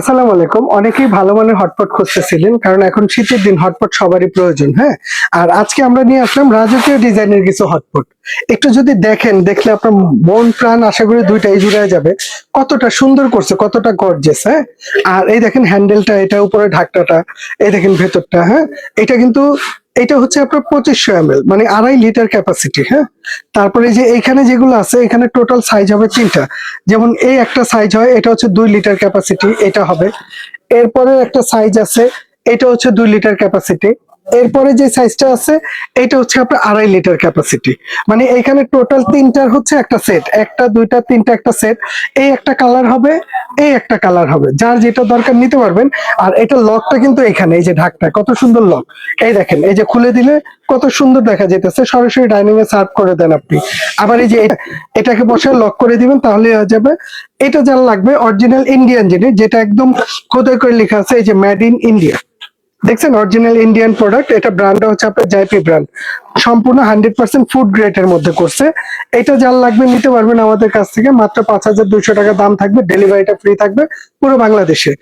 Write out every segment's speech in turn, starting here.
আসসালামু আলাইকুম। অনেকেই ভালো মানের হটপট খুঁজতেছিলেন, কারণ এখন শীতের দিন, হটপট সবারই প্রয়োজন হ্যাঁ? আর আজকে আমরা নিয়ে আসলাম রাজকীয় ডিজাইনের কিছু হটপট। একটু যদি দেখেন, দেখলে আপনার মন, প্রাণ আশা করি দুইটাই জুড়ে যাবে। কতটা সুন্দর করছে, কতটা গর্জেস হ্যাঁ? আর এই দেখেন হ্যান্ডেলটা এটা উপরে ঢাকটাটা এই দেখেন ভেতরটা হ্যাঁ? এটা কিন্তু এটা হচ্ছে আপনার পঁচিশশো এম মানে আড়াই লিটার ক্যাপাসিটি হ্যাঁ? তারপরে যে এখানে যেগুলো আছে, এখানে টোটাল সাইজ হবে তিনটা। যেমন এই একটা সাইজ হয়, এটা হচ্ছে দুই লিটার ক্যাপাসিটি এটা হবে। এরপরে একটা সাইজ আছে, এটা হচ্ছে দুই লিটার ক্যাপাসিটি এরপরে যে সাইজটা আছে এটা হচ্ছে আপনার আড়াই লিটার ক্যাপাসিটি মানে এখানে টোটাল তিনটার হচ্ছে একটা সেট একটা, দুইটা, তিনটা, একটা সেট এই একটা কালার হবে, এই একটা কালার হবে। যার যেটা দরকার নিতে পারবেন। আর এটা লকটা কিন্তু এখানে এই যে ঢাকটা, কত সুন্দর লক এই দেখেন, এই যে খুলে দিলে কত সুন্দর দেখা যেতেছে সরাসরি ডাইনিং এ সার্ভ করে দেন আপনি। আবার এই যে এটা- এটাকে বসে লক করে দিবেন, তাহলে হয়ে যাবে, এটা যার লাগবে অরিজিনাল ইন্ডিয়ান জিনিস, যেটা একদম খোদাই করে লেখা আছে, এই যে মেড ইন ইন্ডিয়া দেখছেন অরিজিনাল ইন্ডিয়ান প্রোডাক্ট এটা ব্র্যান্ডটা হচ্ছে আপনার জাইপি ব্র্যান্ড সম্পূর্ণ হান্ড্রেড পার্সেন্ট ফুড গ্রেড এর মধ্যে করছে। এটা যার লাগবে নিতে পারবেন আমাদের কাছ থেকে, মাত্র পাঁচ হাজার দুইশো টাকা দাম থাকবে ডেলিভারিটা ফ্রি থাকবে পুরো বাংলাদেশে।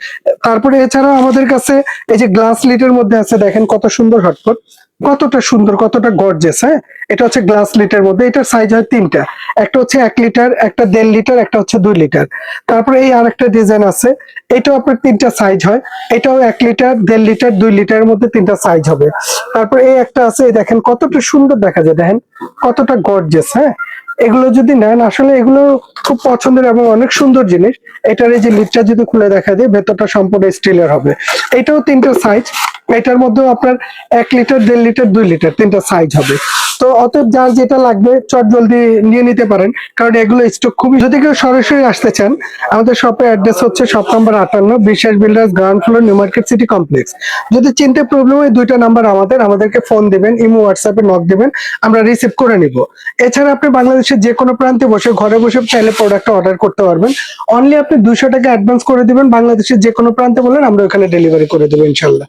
তারপরে এছাড়াও আমাদের কাছে এই যে গ্লাস লিটের মধ্যে আছে, দেখেন কত সুন্দর হটপট কতটা সুন্দর, কতটা গর্জেস হ্যাঁ? এটা হচ্ছে গ্লাস লিটার মধ্যে, এটার সাইজ হয় তিনটা। একটা হচ্ছে এক লিটার একটা দেড় লিটার একটা হচ্ছে দুই লিটার তারপরে এই আরেকটা ডিজাইন আছে, এটাও আপনার তিনটা সাইজ হয়। এটাও এক লিটার দেড় লিটার দুই লিটারের মধ্যে তিনটা সাইজ হবে। তারপরে এই একটা আছে দেখেন কতটা সুন্দর দেখা যায়, দেখেন কতটা গর্জেস হ্যাঁ? এগুলো যদি নেন, আসলে এগুলো খুব পছন্দের এবং অনেক সুন্দর জিনিস। এটার এই যে লিডটা যদি খুলে দেখা যায় ভেতরটা সম্পূর্ণ স্টিলের হবে। এটাও তিনটা সাইজ এটার মধ্যেও আপনার এক লিটার দেড় লিটার দুই লিটার তিনটা সাইজ হবে। তো অতএব যার যেটা লাগবে, চট জলদি নিয়ে নিতে পারেন, কারণ এগুলো স্টক খুবই যদি কেউ সরাসরি আসতে চান, আমাদের শপের অ্যাড্রেস হচ্ছে শপ নাম্বার আটান্ন, Biswas builders ground floor new market city complex যদি চিনতে প্রবলেম হয়, দুইটা নাম্বার আমাদের, আমাদেরকে ফোন দিবেন, ইমো হোয়াটসঅ্যাপে নক দিবেন, আমরা রিসিভ করে নিব। এছাড়া আপনি বাংলাদেশের যে কোনো প্রান্তে বসে, ঘরে বসে চাইলে প্রোডাক্টটা অর্ডার করতে পারবেন। অনলি আপনি দুশো টাকা অ্যাডভান্স করে দিবেন, বাংলাদেশের যে কোনো প্রান্তে বলেন, আমরা ওখানে ডেলিভারি করে দেবো, ইনশাল্লাহ।